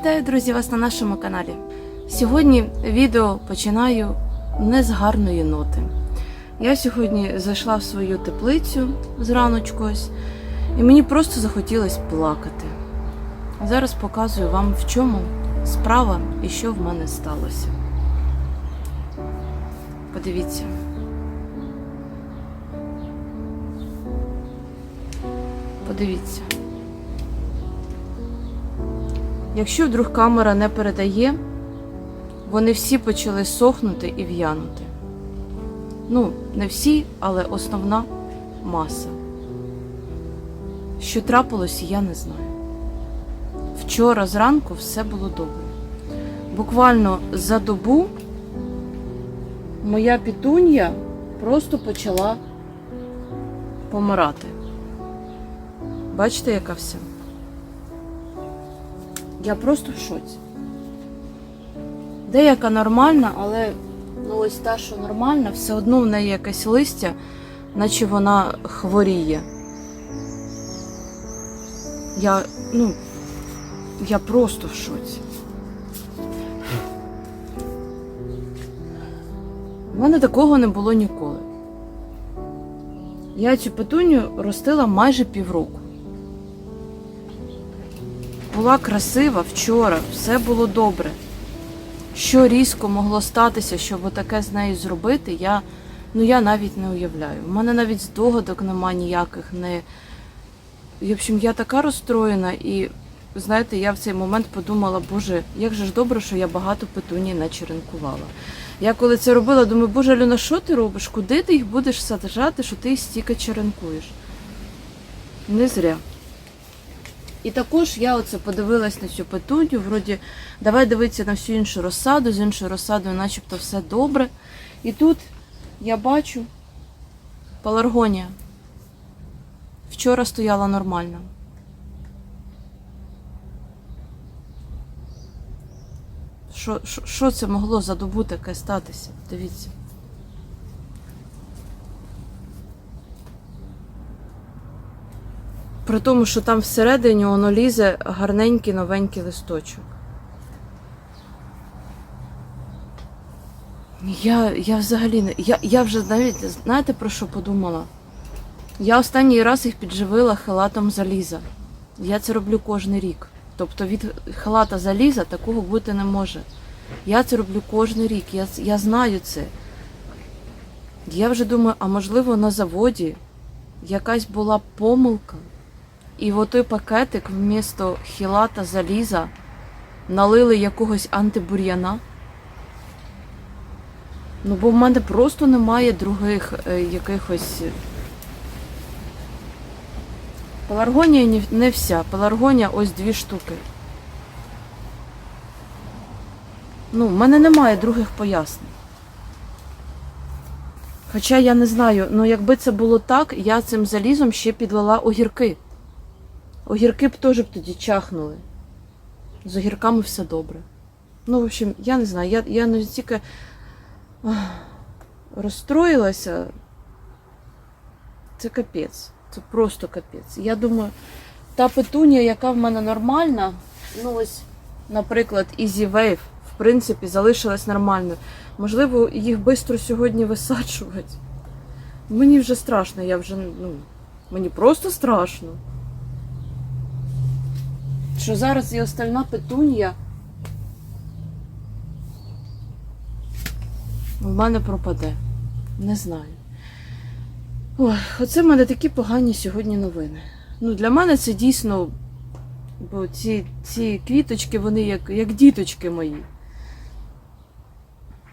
Вітаю, друзі, вас на нашому каналі. Сьогодні відео починаю не з гарної ноти. Я сьогодні зайшла в свою теплицю зраночку ось, і мені просто захотілося плакати. Зараз показую вам, в чому справа і що в мене сталося. Подивіться. Подивіться. Якщо вдруг камера не передає, вони всі почали сохнути і в'янути. Ну, не всі, але основна маса. Що трапилось, я не знаю. Вчора зранку все було добре. Буквально за добу моя пітунья просто почала помирати. Бачите, яка вся? Я просто в шоці. Деяка нормальна, але ну ось та, що нормальна, все одно в неї якесь листя, наче вона хворіє. Я, ну, я просто в шоці. У мене такого не було ніколи. Я цю петуню ростила майже півроку була красива вчора, все було добре. Що різко могло статися, щоб таке з нею зробити, я, ну, я навіть не уявляю. У мене навіть здогадок нема ніяких. Не... В общем, я така розстроєна, і знаєте, я в цей момент подумала, боже, як же ж добре, що я багато петуній не черенкувала. Я коли це робила, думаю, боже, Альона, що ти робиш? Куди ти їх будеш саджати, що ти їх стільки черенкуєш? Не зря. І також я оце подивилась на цю петуню, вроді, давай дивитися на всю іншу розсаду, з іншою розсадою начебто все добре. І тут я бачу паларгонія. Вчора стояла нормально. Що, це могло за добу таке статися? Дивіться. При тому, що там всередині воно лізе гарненький новенький листочок. Я, я взагалі не. Я, я вже навіть знаєте про що подумала? Я останній раз їх підживила халатом заліза. Я це роблю кожен рік. Тобто від халата заліза такого бути не може. Я це роблю кожен рік. Я, я знаю це. Я вже думаю, а можливо на заводі якась була помилка. І в той пакетик вмісто хілата заліза налили якогось антибур'яна. Ну, бо в мене просто немає других е, якихось. Пеларгонія не, не вся. Пеларгонія ось дві штуки. Ну, в мене немає других пояснень. Хоча я не знаю, ну якби це було так, я цим залізом ще підлила огірки. Огірки б теж б тоді чахнули. З огірками все добре. Ну, в общем, я не знаю, я, я не тільки розстроїлася. Це капець. Це просто капець. Я думаю, та петунія, яка в мене нормальна, ну ось, наприклад, Easy Wave, в принципі, залишилась нормальною. Можливо, їх швидко сьогодні висаджувати. Мені вже страшно, я вже, ну, мені просто страшно що зараз і остальна петунія в мене пропаде. Не знаю. Ой, оце в мене такі погані сьогодні новини. Ну, для мене це дійсно, бо ці, ці квіточки, вони як, як діточки мої.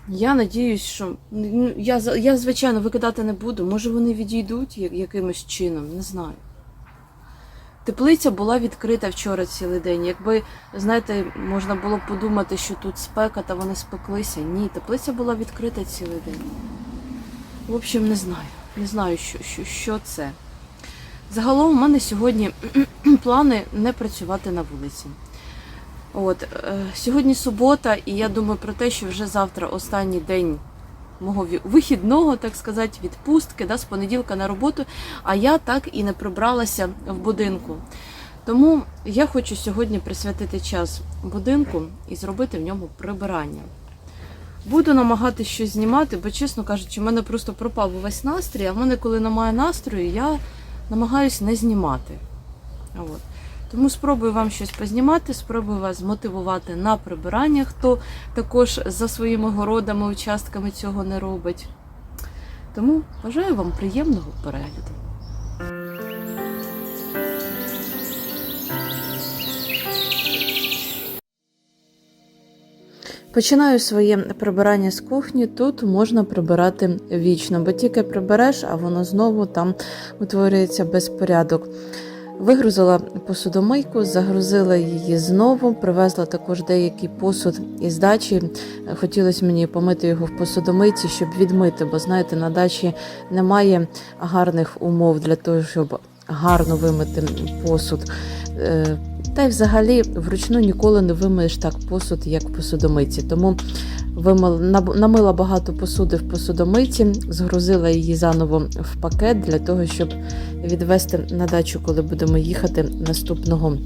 Я надіюсь, що ну, я, я, звичайно, викидати не буду. Може вони відійдуть якимось чином, не знаю. Теплиця була відкрита вчора цілий день. Якби, знаєте, можна було б подумати, що тут спека, та вони спеклися. Ні, теплиця була відкрита цілий день. В общем, не знаю. Не знаю, що, що, що це. Загалом у мене сьогодні плани не працювати на вулиці. От, е, Сьогодні субота, і я думаю про те, що вже завтра останній день мого вихідного, так сказати, відпустки да, з понеділка на роботу, а я так і не прибралася в будинку. Тому я хочу сьогодні присвятити час будинку і зробити в ньому прибирання. Буду намагатися щось знімати, бо, чесно кажучи, в мене просто пропав увесь настрій, а в мене, коли немає настрою, я намагаюся не знімати. От. Тому спробую вам щось познімати, спробую вас змотивувати на прибирання, хто також за своїми городами, участками цього не робить. Тому бажаю вам приємного перегляду. Починаю своє прибирання з кухні. Тут можна прибирати вічно, бо тільки прибереш, а воно знову там утворюється безпорядок. Вигрузила посудомийку, загрузила її знову, привезла також деякий посуд із дачі. Хотілося мені помити його в посудомийці, щоб відмити, бо знаєте, на дачі немає гарних умов для того, щоб гарно вимити посуд. Та й взагалі вручну ніколи не вимиєш так посуд, як в посудомийці. Тому намила багато посуди в посудомийці, згрузила її заново в пакет для того, щоб відвести на дачу, коли будемо їхати наступного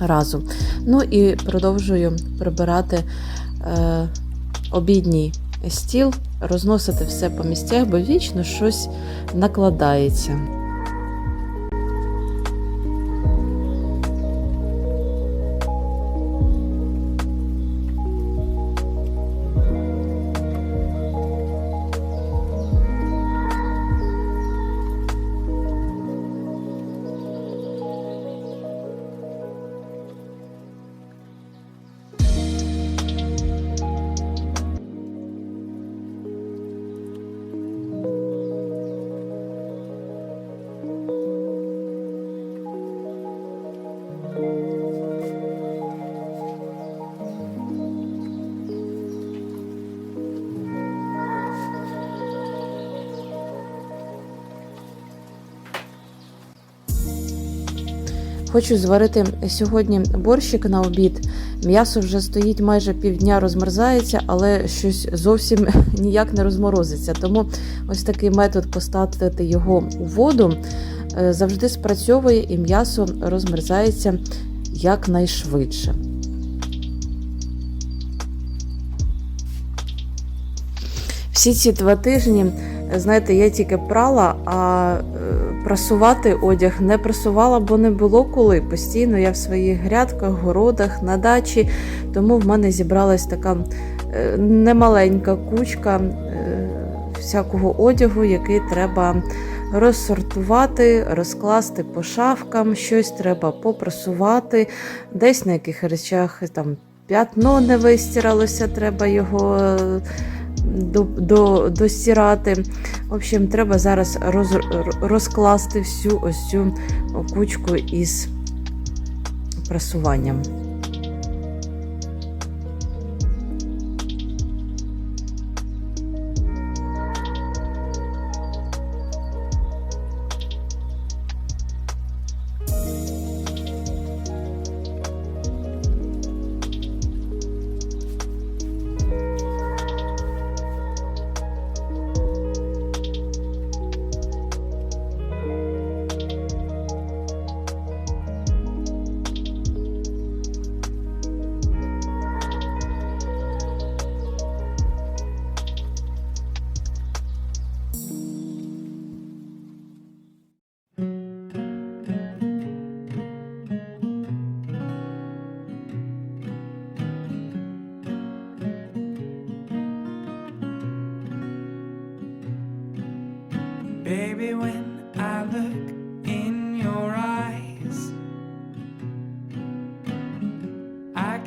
разу. Ну і продовжую прибирати е, обідній стіл, розносити все по місцях, бо вічно щось накладається. Хочу зварити сьогодні борщик на обід. М'ясо вже стоїть майже півдня, розмерзається, але щось зовсім ніяк не розморозиться. Тому ось такий метод поставити його у воду е, завжди спрацьовує і м'ясо розмерзається якнайшвидше. Всі ці два тижні, знаєте, я тільки прала, а е, прасувати одяг не прасувала, бо не було коли. Постійно я в своїх грядках, городах, на дачі. Тому в мене зібралась така е, немаленька кучка е, всякого одягу, який треба розсортувати, розкласти по шафкам, щось треба попрасувати, десь на яких речах там п'ятно не вистиралося, треба його. До, до, досірати. В общем, треба зараз роз, розкласти всю ось цю кучку із прасуванням.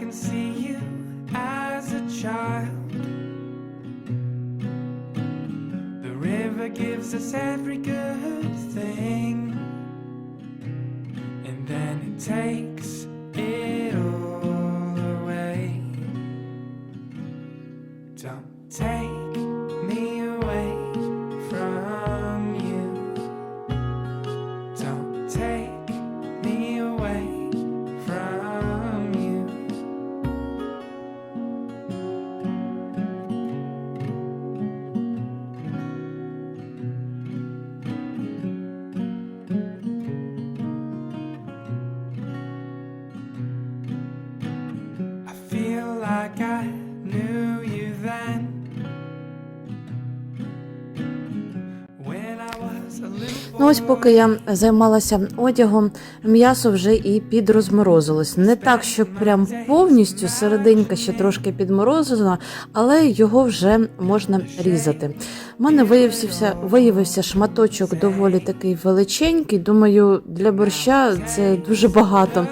Can see you as a child. The river gives us every good thing, and then it takes ось поки я займалася одягом, м'ясо вже і підрозморозилось. Не так, що прям повністю серединка ще трошки підморозена, але його вже можна різати. У мене виявився, виявився шматочок доволі такий величенький. Думаю, для борща це дуже багато.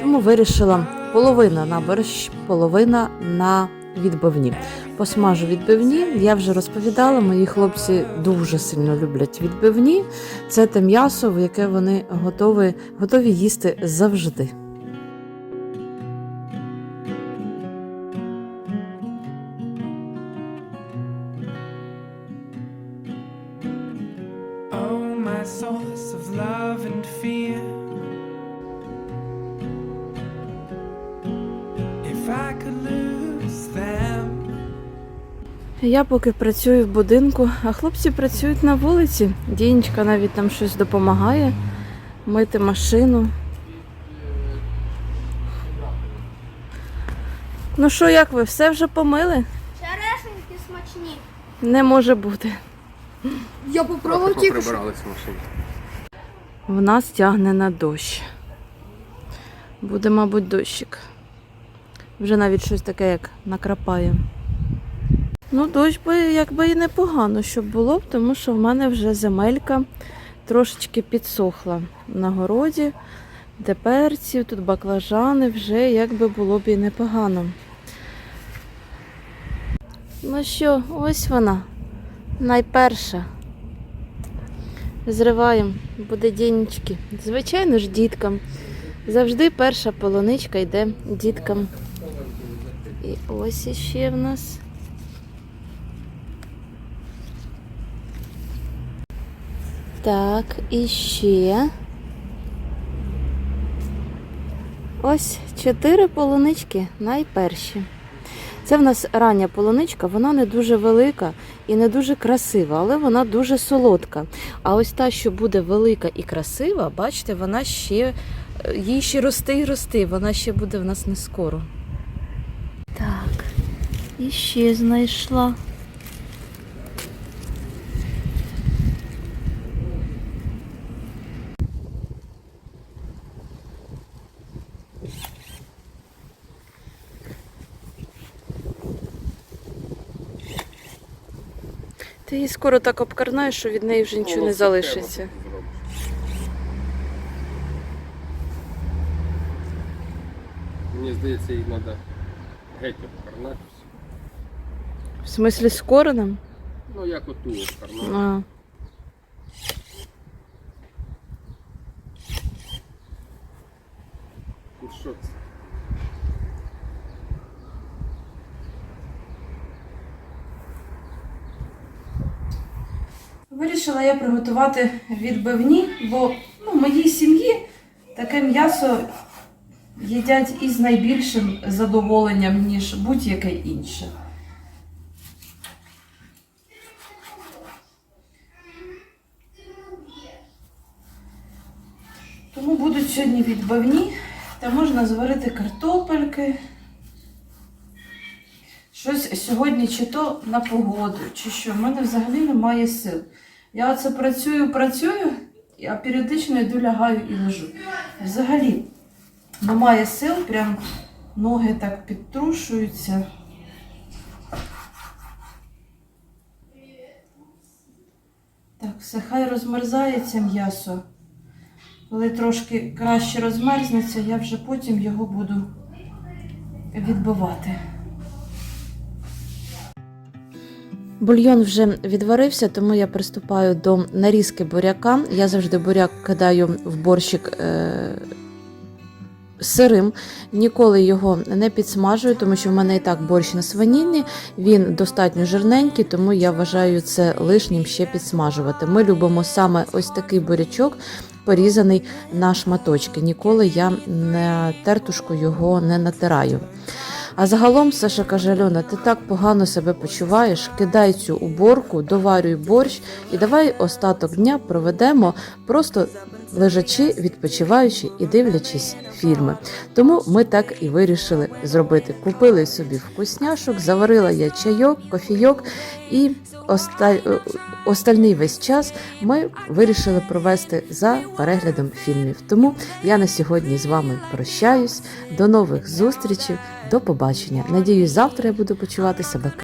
Тому вирішила половина на борщ, половина на відбивні. Посмажу відбивні. Я вже розповідала, мої хлопці дуже сильно люблять відбивні. Це те м'ясо, в яке вони готові, готові їсти завжди. Я поки працюю в будинку, а хлопці працюють на вулиці. Дінечка навіть там щось допомагає мити машину. Ну що, як ви, все вже помили? Черешеньки смачні. Не може бути. Я попробував тільки що. прибирались машині. В нас тягне на дощ. Буде, мабуть, дощик. Вже навіть щось таке, як накрапає. Ну, дощ би якби і непогано, щоб було тому що в мене вже земелька трошечки підсохла на городі, де тут баклажани, вже якби було б і непогано. Ну що, ось вона, найперша. Зриваємо, буде дінечки. Звичайно ж, діткам. Завжди перша полуничка йде діткам. І ось іще в нас. Так, і ще. Ось чотири полунички найперші. Це в нас рання полуничка, вона не дуже велика і не дуже красива, але вона дуже солодка. А ось та, що буде велика і красива, бачите, вона ще е, їй ще рости і рости, вона ще буде в нас не скоро. Так, і ще знайшла. Ти її скоро так обкарнаєш, що від неї вже нічого не залишиться. Мені здається, їй треба геть обкарнати. В смислі з кореном? Ну, як оту обкарнати. Вирішила я приготувати відбивні, бо ну, в моїй сім'ї таке м'ясо їдять із найбільшим задоволенням, ніж будь-яке інше. Тому будуть сьогодні відбивні, та можна зварити картопельки. Щось сьогодні чи то на погоду, чи що. В мене взагалі немає сил. Я оце працюю, працюю, а періодично йду лягаю і лежу. Взагалі немає сил, прям ноги так підтрушуються. Так, все, хай розмерзається м'ясо. Коли трошки краще розмерзнеться, я вже потім його буду відбивати. Бульйон вже відварився, тому я приступаю до нарізки буряка. Я завжди буряк кидаю в борщик е- сирим, ніколи його не підсмажую, тому що в мене і так борщ на свиніні, він достатньо жирненький, тому я вважаю це лишнім ще підсмажувати. Ми любимо саме ось такий бурячок, порізаний на шматочки. Ніколи я на тертушку його не натираю. А загалом Саша каже: Альона, ти так погано себе почуваєш, кидай цю уборку, доварюй борщ і давай остаток дня проведемо просто лежачи, відпочиваючи і дивлячись фільми. Тому ми так і вирішили зробити. Купили собі вкусняшок, заварила я чайок, кофійок і оста- е, остальний весь час ми вирішили провести за переглядом фільмів. Тому я на сьогодні з вами прощаюсь. До нових зустрічей, до побачення. Надіюсь, завтра я буду почувати себе